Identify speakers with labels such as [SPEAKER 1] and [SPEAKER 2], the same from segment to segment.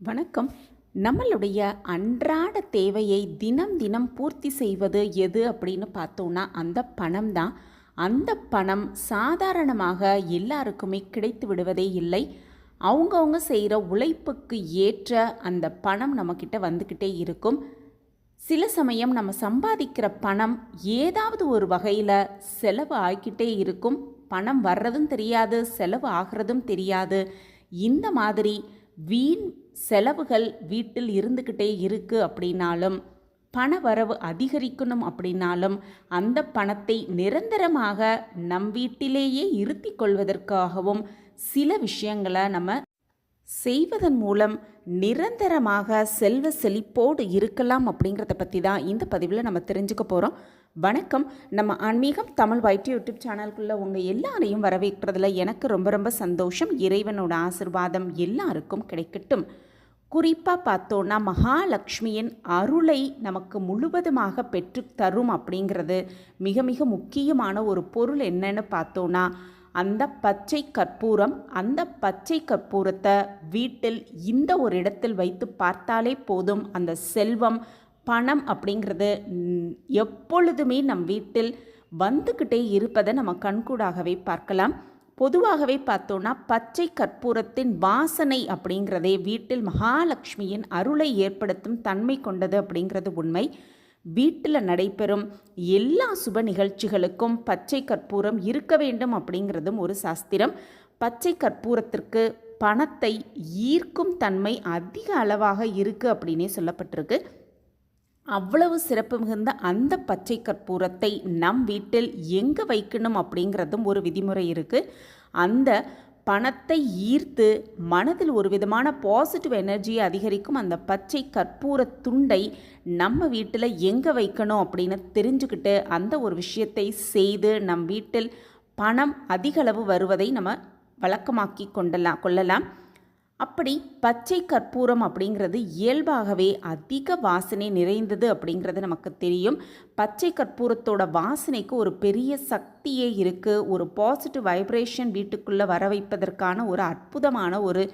[SPEAKER 1] வணக்கம். நம்மளுடைய அன்றாட தேவையை தினம் தினம் பூர்த்தி செய்வது எது அப்படின்னு பார்த்தோன்னா அந்த பணம் தான். அந்த பணம் சாதாரணமாக எல்லாருக்குமே கிடைத்து விடுவதே இல்லை. அவங்கவுங்க செய்கிற உழைப்புக்கு ஏற்ற அந்த பணம் நம்மக்கிட்ட வந்துக்கிட்டே இருக்கும். சில சமயம் நம்ம சம்பாதிக்கிற பணம் ஏதாவது ஒரு வகையில் செலவு ஆகிக்கிட்டே இருக்கும். பணம் வர்றதும் தெரியாது செலவு ஆகிறதும் தெரியாது. இந்த மாதிரி வீண் செலவுகள் வீட்டில் இருந்துக்கிட்டே இருக்குது அப்படின்னாலும் பண வரவு அதிகரிக்கணும் அப்படின்னாலும் அந்த பணத்தை நிரந்தரமாக நம் வீட்டிலேயே இருத்தி கொள்வதற்காகவும் சில விஷயங்களை நம்ம செய்வதன் மூலம் நிரந்தரமாக செல்வ செழிப்போடு இருக்கலாம் அப்படிங்கிறத பற்றி தான் இந்த பதிவில் நம்ம தெரிஞ்சுக்க போகிறோம் வணக்கம். நம்ம ஆன்மீகம் தமிழ் வைட்டி யூடியூப் சேனலுக்குள்ளே உங்கள் எல்லாரையும் வரவேற்கிறதுல எனக்கு ரொம்ப ரொம்ப சந்தோஷம். இறைவனோட ஆசிர்வாதம் எல்லாருக்கும் கிடைக்கட்டும். குறிப்பாக பார்த்தோன்னா மகாலட்சுமியின் அருளை நமக்கு முழுவதுமாக பெற்று தரும் அப்படிங்கிறது மிக மிக முக்கியமான ஒரு பொருள் என்னன்னு பார்த்தோன்னா அந்த பச்சை கற்பூரம். அந்த பச்சை கற்பூரத்தை வீட்டில் இந்த ஒரு இடத்தில் வைத்து பார்த்தாலே போதும். அந்த செல்வம் பணம் அப்படிங்கிறது எப்பொழுதுமே நம் வீட்டில் வந்துக்கிட்டே இருப்பதை நம்ம கண்கூடாகவே பார்க்கலாம். பொதுவாகவே பார்த்தோன்னா பச்சை கற்பூரத்தின் வாசனை அப்படிங்கிறதே வீட்டில் மகாலட்சுமியின் அருளை ஏற்படுத்தும் தன்மை கொண்டது அப்படிங்கிறது உண்மை. வீட்டில் நடைபெறும் எல்லா சுப நிகழ்ச்சிகளுக்கும் பச்சை கற்பூரம் இருக்க வேண்டும் அப்படிங்கிறதும் ஒரு சாஸ்திரம். பச்சை கற்பூரத்திற்கு பணத்தை ஈர்க்கும் தன்மை அதிக அளவாக இருக்குது அப்படின்னே சொல்லப்பட்டிருக்கு. அவ்வளவு சிறப்பு மிகுந்த அந்த பச்சை கற்பூரத்தை நம் வீட்டில் எங்கே வைக்கணும் அப்படிங்கிறதும் ஒரு விதிமுறை இருக்குது அந்த பணத்தை ஈர்த்து மனதில் ஒரு விதமான பாசிட்டிவ் எனர்ஜியை அதிகரிக்கும் அந்த பச்சை கற்பூர துண்டை நம்ம வீட்டில் எங்கே வைக்கணும் அப்படின்னு தெரிஞ்சுக்கிட்டு அந்த ஒரு விஷயத்தை செய்து நம் வீட்டில் பணம் அதிகளவு வருவதை நம்ம வழக்கமாக்கி கொண்டலாம் கொள்ளலாம். அப்படி பச்சை கற்பூரம் அப்படிங்கிறது இயல்பாகவே அதிக வாசனை நிறைந்தது அப்படிங்கிறது நமக்கு தெரியும். பச்சை கற்பூரத்தோட வாசனைக்கு ஒரு பெரிய சக்தியே இருக்குது ஒரு பாசிட்டிவ் வைப்ரேஷன் வீட்டுக்குள்ளே வர வைப்பதற்கான ஒரு அற்புதமான ஒரு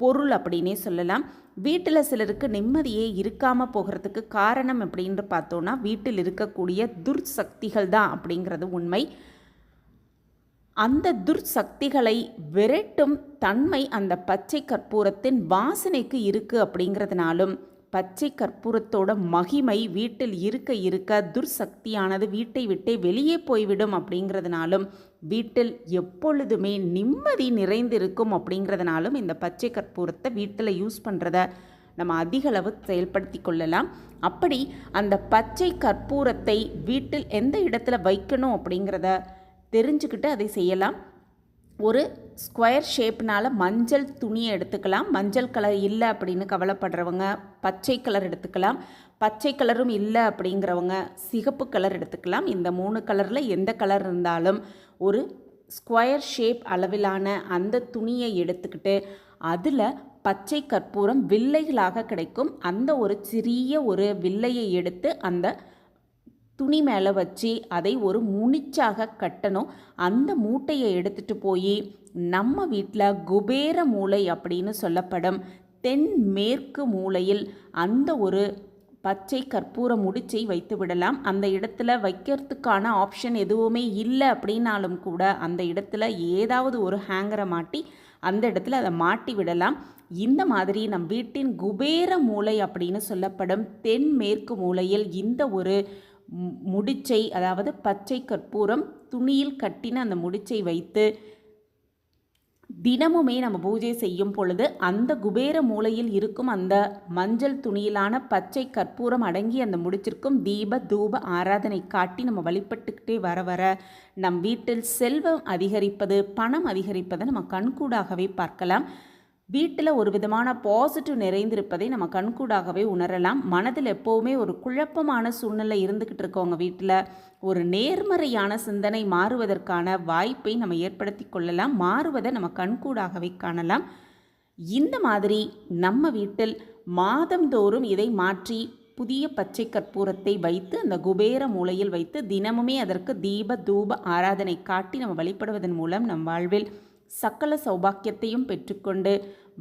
[SPEAKER 1] பொருள் அப்படின்னே சொல்லலாம். வீட்டில் சிலருக்கு நிம்மதியே இருக்காமல் போகிறதுக்கு காரணம் அப்படின்னு பார்த்தோன்னா வீட்டில் இருக்கக்கூடிய துர்சக்திகள் தான் அப்படிங்கிறது உண்மை. அந்த துர்சக்திகளை விரட்டும் தன்மை அந்த பச்சை கற்பூரத்தின் வாசனைக்கு இருக்குது அப்படிங்கிறதுனாலும் பச்சை கற்பூரத்தோட மகிமை வீட்டில் இருக்க இருக்க துர்சக்தியானது வீட்டை விட்டே வெளியே போய்விடும் அப்படிங்கிறதுனாலும் வீட்டில் எப்பொழுதுமே நிம்மதி நிறைந்திருக்கும் அப்படிங்கிறதுனாலும் இந்த பச்சை கற்பூரத்தை வீட்டில் யூஸ் பண்ணுறத நம்ம அதிகளவு செயல்படுத்தி கொள்ளலாம். அப்படி அந்த பச்சை கற்பூரத்தை வீட்டில் எந்த இடத்துல வைக்கணும் அப்படிங்கிறத தெரிஞ்சுக்கிட்டு அதை செய்யலாம். ஒரு ஸ்கொயர் ஷேப்னால் மஞ்சள் துணியை எடுத்துக்கலாம். மஞ்சள் கலர் இல்லை அப்படின்னு கவலைப்படுறவங்க பச்சை கலர் எடுத்துக்கலாம். பச்சை கலரும் இல்லை அப்படிங்கிறவங்க சிகப்பு கலர் எடுத்துக்கலாம். இந்த மூணு கலரில் எந்த கலர் இருந்தாலும் ஒரு ஸ்கொயர் ஷேப் அளவிலான அந்த துணியை எடுத்துக்கிட்டு அதில் பச்சை கற்பூரம் வில்லைகளாக கிடைக்கும். அந்த ஒரு சிறிய ஒரு வில்லையை எடுத்து அந்த துணி மேலே வச்சு அதை ஒரு முனிச்சாக கட்டணும். அந்த மூட்டையை எடுத்துட்டு போய் நம்ம வீட்டில் குபேர மூலை அப்படின்னு சொல்லப்படும் தென் மேற்கு மூலையில் அந்த ஒரு பச்சை கற்பூர முடிச்சை வைத்து விடலாம். அந்த இடத்துல வைக்கிறதுக்கான ஆப்ஷன் எதுவுமே இல்லை அப்படின்னாலும் கூட அந்த இடத்துல ஏதாவது ஒரு ஹேங்கரை மாட்டி அந்த இடத்துல அதை மாட்டி விடலாம். இந்த மாதிரி நம் வீட்டின் குபேர மூலை அப்படின்னு சொல்லப்படும் தென் மேற்கு மூலையில் இந்த ஒரு முடிச்சை அதாவது பச்சை கற்பூரம் துணியில் கட்டின அந்த முடிச்சை வைத்து தினமுமே நம்ம பூஜை செய்யும் பொழுது அந்த குபேர மூலையில் இருக்கும் அந்த மஞ்சள் துணியிலான பச்சை கற்பூரம் அடங்கி அந்த முடிச்சிருக்கும் தீப தூப ஆராதனை காட்டி நம்ம வழிபட்டுக்கிட்டே வர வர நம் வீட்டில் செல்வம் அதிகரிப்பது பணம் அதிகரிப்பதை நம்ம கண்கூடாகவே பார்க்கலாம். வீட்டில் ஒரு விதமான பாசிட்டிவ் நிறைந்திருப்பதை நம்ம கண்கூடாகவே உணரலாம். மனதில் எப்போவுமே ஒரு குழப்பமான சூழ்நிலை இருந்துக்கிட்டு இருக்கவங்க வீட்டில். ஒரு நேர்மறையான சிந்தனை மாறுவதற்கான வாய்ப்பை நம்ம ஏற்படுத்தி கொள்ளலாம். மாறுவதை நம்ம கண்கூடாகவே காணலாம். இந்த மாதிரி நம்ம வீட்டில் மாதந்தோறும் இதை மாற்றி புதிய பச்சை கற்பூரத்தை வைத்து அந்த குபேர மூலையில் வைத்து தினமுமே அதற்கு தீப தூப ஆராதனை காட்டி நம்ம வழிபடுவதன் மூலம் நம் வாழ்வில் சக்கல சௌபாக்கியத்தையும் பெற்றுக்கொண்டு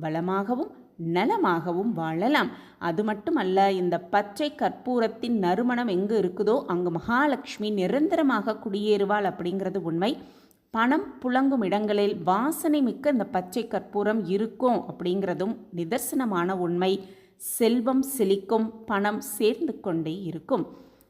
[SPEAKER 1] வளமாகவும் நலமாகவும் வாழலாம். அது மட்டுமல்ல இந்த பச்சை கற்பூரத்தின் நறுமணம் எங்கு இருக்குதோ அங்கு மகாலட்சுமி நிரந்தரமாக குடியேறுவாள் அப்படிங்கிறது உண்மை. பணம் புழங்கும் இடங்களில் வாசனை மிக்க இந்த பச்சை கற்பூரம் இருக்கும் அப்படிங்கிறதும் நிதர்சனமான உண்மை. செல்வம் செழிக்கும் பணம் சேர்ந்து கொண்டே இருக்கும்.